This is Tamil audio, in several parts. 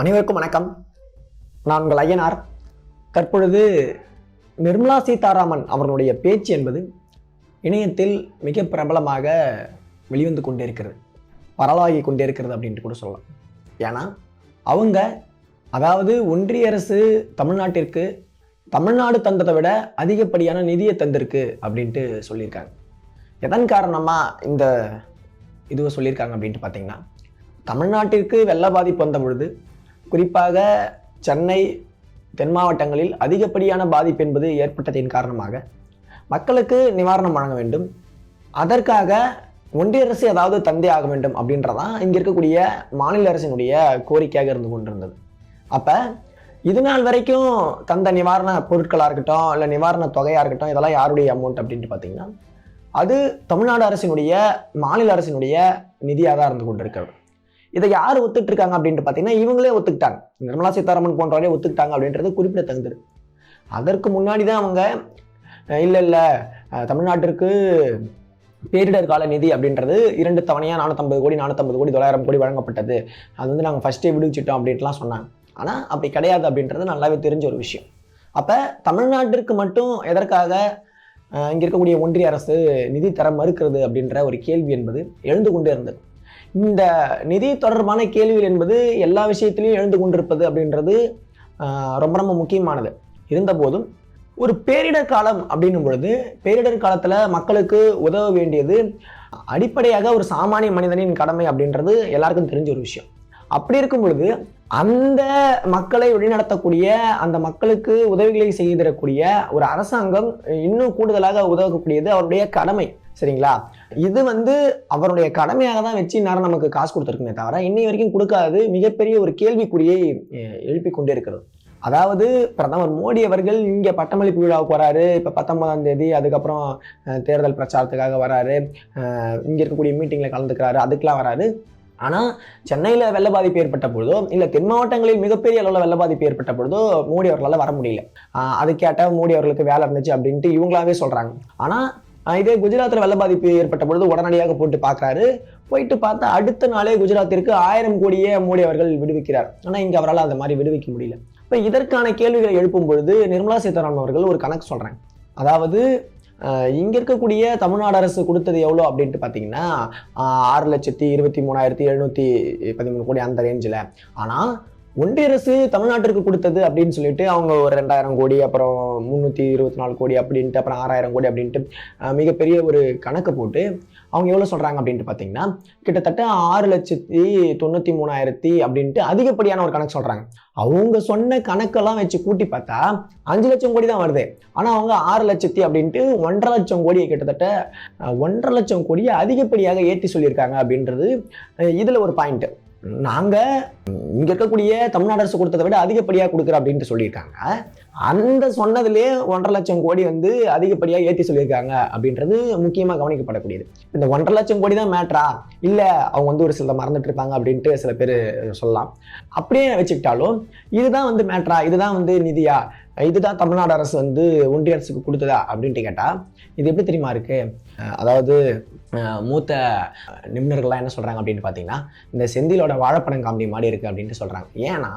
அனைவருக்கும் வணக்கம். நான் உங்கள் ஐயனார். தற்பொழுது நிர்மலா சீதாராமன் அவர்களுடைய பேச்சு என்பது இணையத்தில் மிக பிரபலமாக வெளிவந்து கொண்டே இருக்கிறது பரவலாகி கொண்டே இருக்கிறது அப்படின்ட்டு கூட சொல்லலாம். ஏன்னா அவங்க அதாவது ஒன்றிய அரசு தமிழ்நாட்டிற்கு தமிழ்நாடு தந்ததை விட அதிகப்படியான நிதியை தந்திருக்கு அப்படின்ட்டு சொல்லியிருக்காங்க. எதன் காரணமாக இந்த இதுவை சொல்லியிருக்காங்க அப்படின்ட்டு பார்த்தீங்கன்னா தமிழ்நாட்டிற்கு வெள்ள பாதிப்பு வந்த பொழுது குறிப்பாக சென்னை தென் மாவட்டங்களில் அதிகப்படியான பாதிப்பு என்பது ஏற்பட்டதின் காரணமாக மக்களுக்கு நிவாரணம் வழங்க வேண்டும். அதற்காக ஒன்றிய அரசு ஏதாவது தந்தே ஆக வேண்டும் அப்படின்றதான் இங்கே இருக்கக்கூடிய மாநில அரசினுடைய கோரிக்கையாக இருந்து கொண்டிருந்தது. அப்போ இது நாள் வரைக்கும் தந்த நிவாரண பொருட்களாக இருக்கட்டும் இல்லை நிவாரண தொகையாக இருக்கட்டும் இதெல்லாம் யாருடைய அமௌண்ட் அப்படின்ட்டு பார்த்தீங்கன்னா அது தமிழ்நாடு அரசினுடைய மாநில அரசினுடைய நிதியாக தான் இருந்து கொண்டிருக்கிறது. இதை யார் ஒத்துட்டு இருக்காங்க அப்படின்ட்டு பார்த்தீங்கன்னா இவங்களே ஒத்துக்கிட்டாங்க. நிர்மலா சீதாராமன் போன்றவரே ஒத்துக்கிட்டாங்க அப்படின்றது குறிப்பிடத்தகுந்தது. அதற்கு முன்னாடி தான் அவங்க இல்லை இல்லை தமிழ்நாட்டிற்கு பேரிடர் கால நிதி அப்படின்றது இரண்டு தவணையாக நானூற்றம்பது கோடி நானூற்றம்பது கோடி தொள்ளாயிரம் கோடி வழங்கப்பட்டது. அது வந்து நாங்கள் ஃபஸ்ட்டே விடுவிச்சிட்டோம் அப்படின்ட்டுலாம் சொன்னாங்க. ஆனால் அப்படி கிடையாது அப்படின்றது நல்லாவே தெரிஞ்ச ஒரு விஷயம். அப்போ தமிழ்நாட்டிற்கு மட்டும் எதற்காக இங்கே இருக்கக்கூடிய ஒன்றிய அரசு நிதி தர மறுக்கிறது அப்படின்ற ஒரு கேள்வி என்பது எழுந்து கொண்டே இருந்தது. இந்த நிதி தொடர்பான கேள்விகள் என்பது எல்லா விஷயத்திலையும் எழுந்து கொண்டிருப்பது அப்படின்றது ரொம்ப ரொம்ப முக்கியமானது. இருந்தபோதும் ஒரு பேரிடர் காலம் அப்படின்னும் பொழுது பேரிடர் காலத்தில் மக்களுக்கு உதவ வேண்டியது அடிப்படையாக ஒரு சாமானிய மனிதனின் கடமை அப்படின்றது எல்லாருக்கும் தெரிஞ்ச ஒரு விஷயம். அப்படி இருக்கும் பொழுது அந்த மக்களை வழிநடத்தக்கூடிய அந்த மக்களுக்கு உதவிகளை செய்திடக்கூடிய ஒரு அரசாங்கம் இன்னும் கூடுதலாக உதவக்கூடியது அவருடைய கடமை சரிங்களா? இது வந்து அவருடைய கடமையாக தான் வச்சு நேரம் நமக்கு காசு கொடுத்துருக்குமே தவிர இன்னை வரைக்கும் கொடுக்காது. மிகப்பெரிய ஒரு கேள்விக்குறியை எழுப்பி கொண்டே இருக்கிறது. அதாவது பிரதமர் மோடி அவர்கள் இங்கே பட்டமளிப்பு விழாவுக்கு வராரு. இப்போ பத்தொன்பதாம் தேதி அதுக்கப்புறம் தேர்தல் பிரச்சாரத்துக்காக வராரு. இங்கே இருக்கக்கூடிய மீட்டிங்கில் கலந்துக்கிறாரு. அதுக்கெல்லாம் வராரு. ஆனால் சென்னையில் வெள்ள பாதிப்பு ஏற்பட்ட பொழுதோ இல்லை தென் மாவட்டங்களில் மிகப்பெரிய அளவில் வெள்ள பாதிப்பு ஏற்பட்ட பொழுதோ மோடி அவர்களால் வர முடியல. அது கேட்டால் மோடி அவர்களுக்கு வேலை இருந்துச்சு அப்படின்ட்டு இவங்களாவே சொல்கிறாங்க ஆனால் இதே குஜராத்தில் வெள்ள பாதிப்பு ஏற்பட்ட பொழுது உடனடியாக போட்டு பார்க்குறாரு. போயிட்டு பார்த்தா அடுத்த நாளே குஜராத்திற்கு ஆயிரம் கோடியே மோடி அவர்கள் விடுவிக்கிறார். ஆனால் இங்கே அவரால் அந்த மாதிரி விடுவிக்க முடியல. இப்போ இதற்கான கேள்விகளை எழுப்பும் பொழுது நிர்மலா சீதாராமன் அவர்கள் ஒரு கணக்கு சொல்கிறேன் அதாவது இங்கே இருக்கக்கூடிய தமிழ்நாடு அரசு கொடுத்தது எவ்வளோ அப்படின்ட்டு பார்த்தீங்கன்னா ஆறு லட்சத்தி இருபத்தி மூணாயிரத்தி எழுநூற்றி பதிமூணு கோடி அந்த ரேஞ்சில் ஆனால் ஒன்றிய அரசு தமிழ்நாட்டிற்கு கொடுத்தது அப்படின்னு சொல்லிட்டு அவங்க ஒரு ரெண்டாயிரம் கோடி அப்புறம் முந்நூற்றி இருபத்தி நாலு கோடி அப்படின்ட்டு அப்புறம் ஆறாயிரம் கோடி அப்படின்ட்டு மிகப்பெரிய ஒரு கணக்கு போட்டு அவங்க எவ்வளோ சொல்கிறாங்க அப்படின்ட்டு பார்த்தீங்கன்னா கிட்டத்தட்ட ஆறு லட்சத்தி தொண்ணூற்றி மூணாயிரத்தி அப்படின்ட்டு அதிகப்படியான ஒரு கணக்கு சொல்கிறாங்க அவங்க சொன்ன கணக்கெல்லாம் வச்சு கூட்டி பார்த்தா அஞ்சு லட்சம் கோடி தான் வருது. ஆனால் அவங்க ஆறு லட்சத்தி அப்படின்ட்டு ஒன்றரை லட்சம் கோடியை கிட்டத்தட்ட ஒன்றரை லட்சம் கோடியை அதிகப்படியாக ஏற்றி சொல்லியிருக்காங்க அப்படின்றது இதில் ஒரு பாயிண்ட்டு நாங்கள் இங்கே இருக்கக்கூடிய தமிழ்நாடு அரசு கொடுத்ததை விட அதிகப்படியாக கொடுக்குறோம் அப்படின்ட்டு சொல்லியிருக்காங்க. அந்த சொன்னதுலேயே ஒன்றரை லட்சம் கோடி வந்து அதிகப்படியாக ஏற்றி சொல்லியிருக்காங்க அப்படின்றது முக்கியமாக கவனிக்கப்படக்கூடியது. இந்த ஒன்றரை லட்சம் கோடி தான் மேட்ரா இல்லை அவங்க வந்து ஒரு சில மறந்துட்டு இருப்பாங்க அப்படின்ட்டு சில பேர் சொல்லலாம். அப்படியே வச்சுக்கிட்டாலும் இதுதான் வந்து மேட்ரா இதுதான் வந்து நிதியா? இதுதான் தமிழ்நாடு அரசு வந்து ஒன்றிய அரசுக்கு கொடுத்ததா அப்படின்ட்டு கேட்டால் இது எப்படி தெரியுமா இருக்கு? அதாவது மூத்த நிபுணர்கள்லாம் என்ன சொல்கிறாங்க அப்படின்னு பார்த்தீங்கன்னா இந்த செந்திலோட வாழைப்பழம் காமெடி மாதிரி இருக்குது அப்படின்ட்டு சொல்கிறாங்க ஏன்னா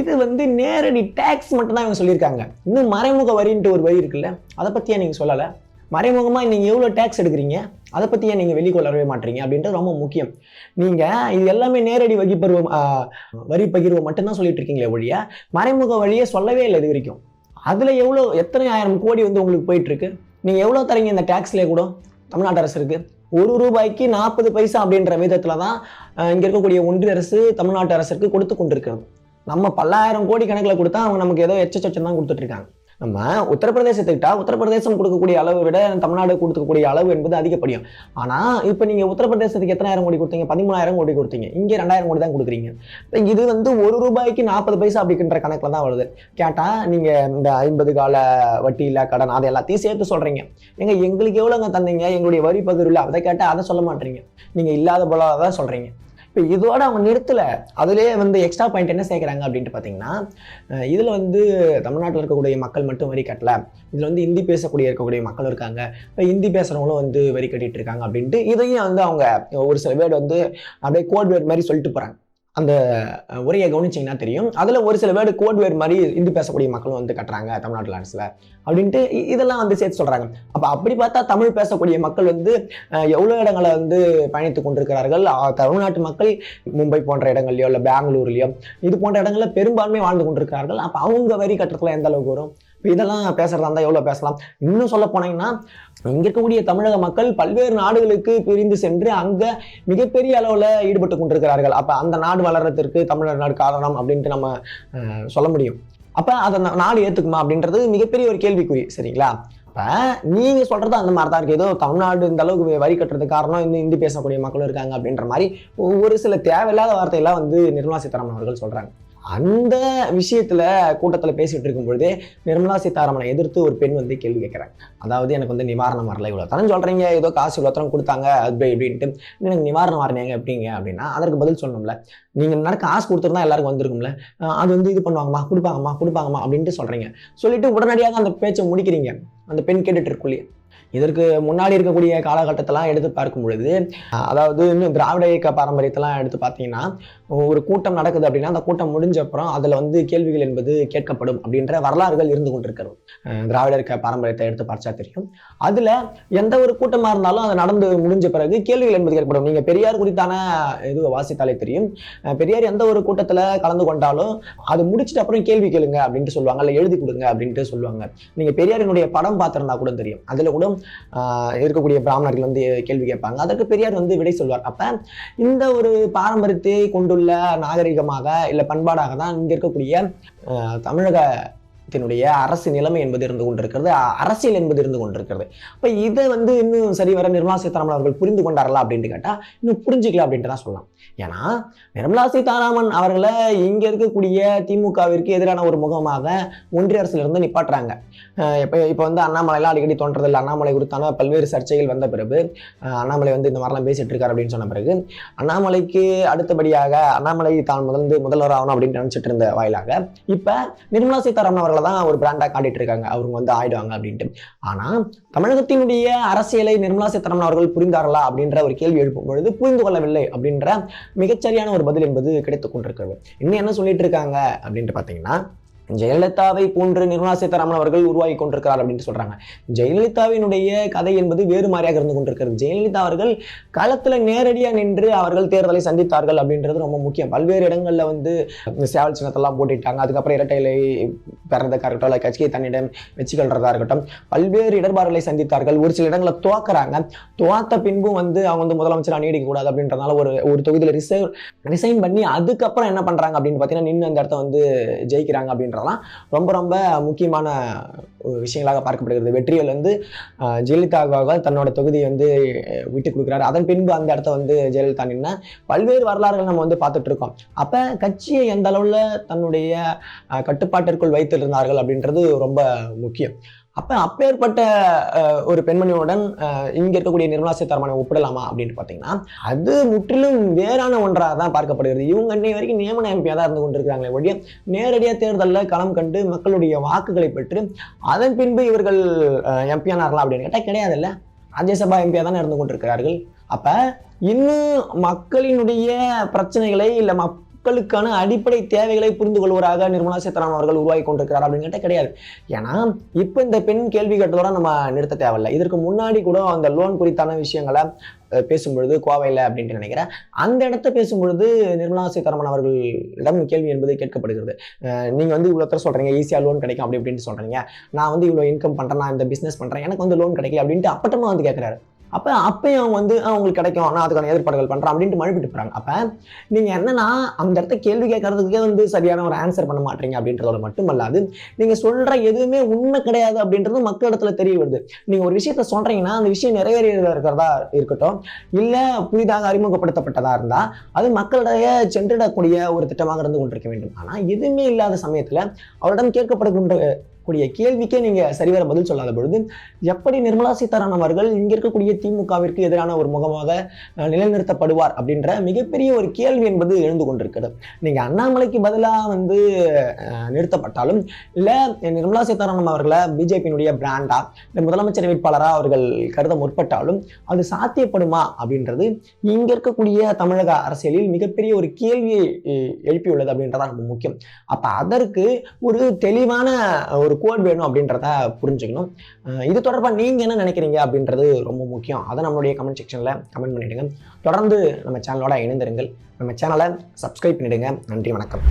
இது வந்து நேரடி டேக்ஸ் மட்டும் தான் இவங்க சொல்லியிருக்காங்க. இன்னும் மறைமுக வரின்ட்டு ஒரு வரி இருக்குல்ல அதை பற்றியே நீங்கள் சொல்லலை? மறைமுகமாக நீங்கள் எவ்வளோ டேக்ஸ் எடுக்கிறீங்க? அதை பற்றி ஏன் நீங்கள் வெளிக்கொள்ளவே மாட்டீங்க? அப்படின்றது ரொம்ப முக்கியம். நீங்கள் இது எல்லாமே நேரடி வகிப்பருவம் வரி பகிர்வு மட்டும்தான் சொல்லிட்டு இருக்கீங்களே ஒழிய மறைமுக வழியே சொல்லவே இல்லை இது வரைக்கும். அதில் எவ்வளோ எத்தனை ஆயிரம் கோடி வந்து உங்களுக்கு போயிட்டுருக்கு நீங்கள் எவ்வளோ தரீங்க இந்த டேக்ஸ்லேயே கூட? தமிழ்நாடு அரசு ஒரு ரூபாய்க்கு நாற்பது பைசா அப்படின்ற விதத்தில் தான் இங்கே இருக்கக்கூடிய ஒன்றிய அரசு தமிழ்நாட்டு அரசுக்கு கொடுத்து கொண்டிருக்கிறது. நம்ம பல்லாயிரம் கோடி கணக்கில் கொடுத்தா அவங்க நமக்கு ஏதோ எச்சச்சம் தான் கொடுத்துட்ருக்காங்க நம்ம உத்தரப்பிரதேசத்துக்கிட்டா உத்தரப்பிரதேசம் கொடுக்கக்கூடிய அளவை விட தமிழ்நாடு கொடுக்கக்கூடிய அளவு என்பது அதிகப்படியும். ஆனால் இப்போ நீங்கள் உத்தரப்பிரதேசத்துக்கு எத்தனாயிரம் கோடி கொடுத்தீங்க? பதிமூணாயிரம் கோடி கொடுத்தீங்க. இங்கே ரெண்டாயிரம் கோடி தான் கொடுக்குறீங்க. இது வந்து ஒரு ரூபாய்க்கு நாற்பது பைசா அப்படின்ற கணக்கில் தான் வருது. கேட்டால் நீங்கள் இந்த ஐம்பது கால வட்டி இல்லை கடன் அதை எல்லாத்தையும் சேர்த்து சொல்கிறீங்க எங்க எங்களுக்கு எவ்வளோங்க தந்தீங்க? எங்களுடைய வரி பகிர்வில். அதை கேட்டால் அதை சொல்ல மாட்டீங்க. நீங்கள் இல்லாத போல தான் சொல்கிறீங்க இப்போ இதோட அவங்க நிறுத்தலை. அதுலேயே வந்து எக்ஸ்ட்ரா பாயிண்ட் என்ன சேர்க்குறாங்க அப்படின்ட்டு பார்த்தீங்கன்னா இதில் வந்து தமிழ்நாட்டில் இருக்கக்கூடிய மக்கள் மட்டும் வரி கட்டல. இதில் வந்து ஹிந்தி பேசக்கூடிய இருக்கக்கூடிய மக்கள் இருக்காங்க. இப்போ ஹிந்தி பேசுகிறவங்களும் வந்து வரி கட்டிட்டு இருக்காங்க அப்படின்ட்டு இதையும் வந்து அவங்க ஒரு சில பேர் வந்து அப்படியே கோட் வேர்ட் மாதிரி சொல்லிட்டு போகிறாங்க அந்த உரையை கவனிச்சிங்கன்னா தெரியும். அதில் ஒரு சில வேர்டு கோட் வேர்டு மாதிரி இந்து பேசக்கூடிய மக்களும் வந்து கட்டுறாங்க தமிழ்நாட்டு லான்ஸில். அப்படின்ட்டு இதெல்லாம் வந்து சேர்த்து சொல்கிறாங்க அப்போ அப்படி பார்த்தா தமிழ் பேசக்கூடிய மக்கள் வந்து எவ்வளோ இடங்களை வந்து பயணித்து கொண்டிருக்கிறார்கள்? தமிழ்நாட்டு மக்கள் மும்பை போன்ற இடங்கள்லையோ இல்லை பெங்களூர்லையோ இது போன்ற இடங்களில் பெரும்பான்மை வாழ்ந்து கொண்டிருக்கிறார்கள். அப்போ அவங்க வரி கட்டுறதுலாம் எந்த அளவுக்கு வரும்? இப்போ இதெல்லாம் பேசுறதா இருந்தால் எவ்வளோ பேசலாம்? இன்னும் சொல்ல போனீங்கன்னா இங்கே இருக்கக்கூடிய தமிழக மக்கள் பல்வேறு நாடுகளுக்கு பிரிந்து சென்று அங்கே மிகப்பெரிய அளவில் ஈடுபட்டு கொண்டிருக்கிறார்கள். அப்போ அந்த நாடு வளர்றதற்கு தமிழர் நாடு காரணம் அப்படின்ட்டு நம்ம சொல்ல முடியும். அப்போ அதை நாடு ஏற்றுக்குமா அப்படின்றது மிகப்பெரிய ஒரு கேள்விக்குறி சரிங்களா? அப்ப நீங்க சொல்றது அந்த மாதிரி தான் இருக்கு. ஏதோ தமிழ்நாடு இந்த அளவுக்கு வரி கட்டுறதுக்கு காரணம் இந்த இந்தி பேசக்கூடிய மக்களும் இருக்காங்க அப்படின்ற மாதிரி ஒரு சில தேவையில்லாத வார்த்தையெல்லாம் வந்து நிர்மலா சீதாராமன் அவர்கள் சொல்றாங்க. அந்த விஷயத்துல கூட்டத்தில் பேசிட்டு இருக்கும் பொழுது நிர்மலா சீதாராமனை எதிர்த்து ஒரு பெண் வந்து கேள்வி கேட்கறாங்க. அதாவது எனக்கு வந்து நிவாரணம் வரல இவ்வளோ தரம் சொல்றீங்க ஏதோ காசு இவ்வளோ தரம் கொடுத்தாங்க அப்படி இப்படின்ட்டு. எனக்கு நிவாரணம் வரணைங்க எப்படிங்க அப்படின்னா அதற்கு பதில் சொல்லணும்ல நீங்க நடக்க காசு கொடுத்துருந்தா எல்லாருக்கும் வந்திருக்கும்ல. அது வந்து இது பண்ணுவாங்கம்மா கொடுப்பாங்கம்மா கொடுப்பாங்கம்மா அப்படின்ட்டு சொல்றீங்க. சொல்லிட்டு உடனடியாக அந்த பேச்சை முடிக்கிறீங்க. அந்த பெண் கேட்டுட்டு இருக்குள்ளே இதற்கு முன்னாடி இருக்கக்கூடிய காலகட்டத்தெல்லாம் எடுத்து பார்க்கும் பொழுது அதாவது இன்னும் திராவிட இயக்க பாரம்பரியத்தெல்லாம் எடுத்து பார்த்தீங்கன்னா ஒரு கூட்டம் நடக்குது அப்படின்னா அந்த கூட்டம் முடிஞ்ச அப்புறம் அதில் வந்து கேள்விகள் என்பது கேட்கப்படும் அப்படின்ற வரலாறுகள் இருந்து கொண்டிருக்கிறது. அஹ் பாரம்பரியத்தை எடுத்து பார்த்தா தெரியும். அதில் எந்த ஒரு கூட்டமாக இருந்தாலும் அது நடந்து முடிஞ்ச பிறகு கேள்விகள் என்பது கேட்கப்படும். நீங்கள் பெரியார் குறித்தான இது வாசித்தாலே தெரியும். பெரியார் எந்த ஒரு கூட்டத்தில் கலந்து கொண்டாலும் அது முடிச்சிட்டு அப்புறம் கேள்வி கேளுங்க அப்படின்ட்டு சொல்லுவாங்க. இல்லை எழுதி கொடுங்க அப்படின்ட்டு சொல்லுவாங்க. நீங்கள் பெரியாரினுடைய படம் பார்த்திருந்தா கூட தெரியும். அதில் கூட இருக்கக்கூடிய பிராமணர்கள் வந்து கேள்வி கேட்பாங்க. அதற்கு பெரியார் வந்து விடை சொல்வார். அப்போ இந்த ஒரு பாரம்பரியத்தை கொண்டு உள்ள நாகரிகமாக இல்லை பண்பாடாக தான் இங்க இருக்கக்கூடிய ஆஹ் தமிழகத்தினுடைய அரசு நிலைமை என்பது இருந்து கொண்டிருக்கிறது அரசியல் என்பது இருந்து கொண்டிருக்கிறது. அப்ப இதை வந்து இன்னும் சரி வர நிர்மலா சீதாராமன் அவர்கள் புரிந்து கொண்டார்களா அப்படின்ட்டு கேட்டால் இன்னும் புரிஞ்சுக்கல அப்படின்ட்டு தான் சொல்லலாம். ஏன்னா நிர்மலா சீதாராமன் அவர்களை இங்கே இருக்கக்கூடிய திமுகவிற்கு எதிரான ஒரு முகமாக ஒன்றிய அரசிலிருந்து நிப்பாட்டுறாங்க. இப்போ இப்போ வந்து அண்ணாமலைலாம் அடிக்கடி தோன்றதில்லை. அண்ணாமலை குறித்தான பல்வேறு சர்ச்சைகள் வந்த பிறகு அண்ணாமலை வந்து இந்த மாதிரிலாம் பேசிட்டு இருக்காரு அப்படின்னு சொன்ன பிறகு அண்ணாமலைக்கு அடுத்தபடியாக அண்ணாமலை தான் முதல்ந்து முதல்வர் ஆகணும் அப்படின்னு நினச்சிட்டு இருந்த வாயிலாக இப்போ நிர்மலா சீதாராமன் அவர்கள் தான் ஒரு பிராண்டாக காட்டிட்டு இருக்காங்க. அவங்க வந்து ஆயிடுவாங்க அப்படின்ட்டு. ஆனா தமிழகத்தினுடைய அரசியலை நிர்மலா சீதாராமன் அவர்கள் புரிந்தார்களா அப்படின்ற ஒரு கேள்வி எழுப்பும் பொழுது புரிந்து கொள்ளவில்லை அப்படின்ற மிகச்சரியான ஒரு பதில் என்பது கிடைத்துக் கொண்டிருக்கிறது. இன்னும் என்ன சொல்லிட்டு இருக்காங்க அப்படின்ட்டு பார்த்தீங்கன்னா ஜெயலலிதாவை போன்று நிர்மலா சீதாராமன் அவர்கள் உருவாகி கொண்டிருக்கிறார் அப்படின்னு சொல்றாங்க. ஜெயலலிதாவினுடைய கதை என்பது வேறு மாதிரியாக இருந்து கொண்டிருக்கிறது. ஜெயலலிதா அவர்கள் களத்துல நேரடியாக நின்று அவர்கள் தேர்தலை சந்தித்தார்கள் அப்படின்றது ரொம்ப முக்கியம். பல்வேறு இடங்கள்ல வந்து சேவல் சின்னத்தெல்லாம் போட்டிட்டாங்க. அதுக்கப்புறம் இரட்டை இலை இருக்கட்டும் இல்லை கட்சியை தன்னிடம் வச்சுக்கொள்றதா இருக்கட்டும் பல்வேறு இடர்பாடுகளை சந்தித்தார்கள். ஒரு சில இடங்களை துவக்குறாங்க. துவாத்த பின்பும் வந்து அவங்க வந்து முதலமைச்சராக நீடிக்க கூடாது அப்படின்றதுனால ஒரு ஒரு தொகுதியில் ரிசைவ் ரிசைன் பண்ணி அதுக்கப்புறம் என்ன பண்றாங்க அப்படின்னு பார்த்தீங்கன்னா நின்று அந்த இடத்த வந்து ஜெயிக்கிறாங்க அப்படின்ற அப்படின்றதெல்லாம் ரொம்ப ரொம்ப முக்கியமான விஷயங்களாக பார்க்கப்படுகிறது. வெற்றிகள் வந்து ஜெயலலிதாவாக தன்னோட தொகுதியை வந்து விட்டு கொடுக்குறாரு. அதன் பின்பு அந்த இடத்த வந்து ஜெயலலிதா நின்று பல்வேறு வரலாறுகள் நம்ம வந்து பார்த்துட்டு இருக்கோம். அப்போ கட்சியை எந்த அளவில் தன்னுடைய கட்டுப்பாட்டிற்குள் வைத்திருந்தார்கள் அப்படின்றது ரொம்ப முக்கியம். அப்போ அப்பேற்பட்ட ஒரு பெண்மணியுடன் இங்கே இருக்கக்கூடிய நிர்மலா சீதாராமனை ஒப்பிடலாமா அப்படின்னு பார்த்தீங்கன்னா அது முற்றிலும் வேறான ஒன்றாக தான் பார்க்கப்படுகிறது. இவங்க இன்னை வரைக்கும் நியமன எம்பியாக தான் இருந்து கொண்டிருக்கிறாங்களே ஒழிய நேரடியாக தேர்தலில் களம் கண்டு மக்களுடைய வாக்குகளை பெற்று அதன் பின்பு இவர்கள் எம்பியானார்களா அப்படின்னு கேட்டால் கிடையாதுல்ல. ராஜ்யசபா எம்பியாக தானே இருந்து கொண்டிருக்கிறார்கள். அப்ப இன்னும் மக்களினுடைய பிரச்சனைகளை இல்லை மக்களுக்கான அடிப்படை தேவைகளை புரிந்து கொள்வராக நிர்மலா சீதாராமன் அவர்கள் உருவாகி கொண்டிருக்கிறார் அப்படின்னு கேட்டால் கிடையாது. ஏன்னா இப்போ இந்த பெண் கேள்வி கேட்டதோட நம்ம நிறுத்த தேவையில்லை. இதற்கு முன்னாடி கூட அந்த லோன் குறித்தான விஷயங்களை பேசும்பொழுது கோவையில் அப்படின்ட்டு நினைக்கிறேன். அந்த இடத்த பேசும்பொழுது நிர்மலா சீதாராமன் அவர்களிடம் கேள்வி என்பது கேட்கப்படுகிறது. நீங்கள் வந்து இவ்வளோ தர சொல்றீங்க ஈஸியாக லோன் கிடைக்கும் அப்படி இப்படின்ட்டு சொல்றீங்க. நான் வந்து இவ்வளோ இன்கம் பண்ணுறேன் நான் இந்த பிசினஸ் பண்றேன் எனக்கு வந்து லோன் கிடைக்கல அப்படின்ட்டு அப்பட்டமா வந்து கேட்குறாரு அப்போ அப்பயும் அவங்க வந்து அவங்களுக்கு கிடைக்கும். நான் அதுக்கான ஏற்பாடுகள் பண்ணுறான் அப்படின்ட்டு மழுப்பிட்டு போகிறாங்க அப்ப நீங்க என்னன்னா அந்த இடத்த கேள்வி கேட்கறதுக்கே வந்து சரியான ஒரு ஆன்சர் பண்ண மாட்டீங்க அப்படின்றதோட மட்டுமல்லாது நீங்க சொல்ற எதுவுமே உண்மை கிடையாது அப்படின்றது மக்களிடத்துல தெரிய வருது. நீங்க ஒரு விஷயத்த சொல்றீங்கன்னா அந்த விஷயம் நிறைவேறியதாக இருக்கிறதா இருக்கட்டும் இல்லை புதிதாக அறிமுகப்படுத்தப்பட்டதா இருந்தால் அது மக்களிடையே சென்றிடக்கூடிய ஒரு திட்டமாக இருந்து கொண்டிருக்க வேண்டும். ஆனால் எதுவுமே இல்லாத சமயத்துல அவரிடம் கேட்கப்படுகின்ற கூடிய கேள்விக்கே நீங்கள் சரிவர பதில் சொல்லாத பொழுது எப்படி நிர்மலா சீதாராமன் அவர்கள் இங்கே இருக்கக்கூடிய திமுகவிற்கு எதிரான ஒரு முகமாக நிலைநிறுத்தப்படுவார் அப்படின்ற மிகப்பெரிய ஒரு கேள்வி என்பது எழுந்து கொண்டிருக்கிறது. நீங்கள் அண்ணாமலைக்கு பதிலாக வந்து நிறுத்தப்பட்டாலும் இல்லை நிர்மலா சீதாராமன் அவர்களை பிஜேபியினுடைய பிராண்டா இல்லை முதலமைச்சர் வேட்பாளராக அவர்கள் கருத முற்பட்டாலும் அது சாத்தியப்படுமா அப்படின்றது இங்கே இருக்கக்கூடிய தமிழக அரசியலில் மிகப்பெரிய ஒரு கேள்வியை எழுப்பியுள்ளது அப்படின்றதான் ரொம்ப முக்கியம். அப்போ அதற்கு ஒரு தெளிவான ஒரு கோட் வேணும் அப்படின்றத புரிஞ்சுக்கணும். இது தொடர்பாக நீங்கள் என்ன நினைக்கிறீங்க அப்படின்றது ரொம்ப முக்கியம். அதை நம்மளுடைய கமெண்ட் செக்ஷனில் கமெண்ட் பண்ணிடுங்க. தொடர்ந்து நம்ம சேனலோட இணைந்திருங்கள். நம்ம சேனலை சப்ஸ்கிரைப் பண்ணிடுங்க. நன்றி வணக்கம்.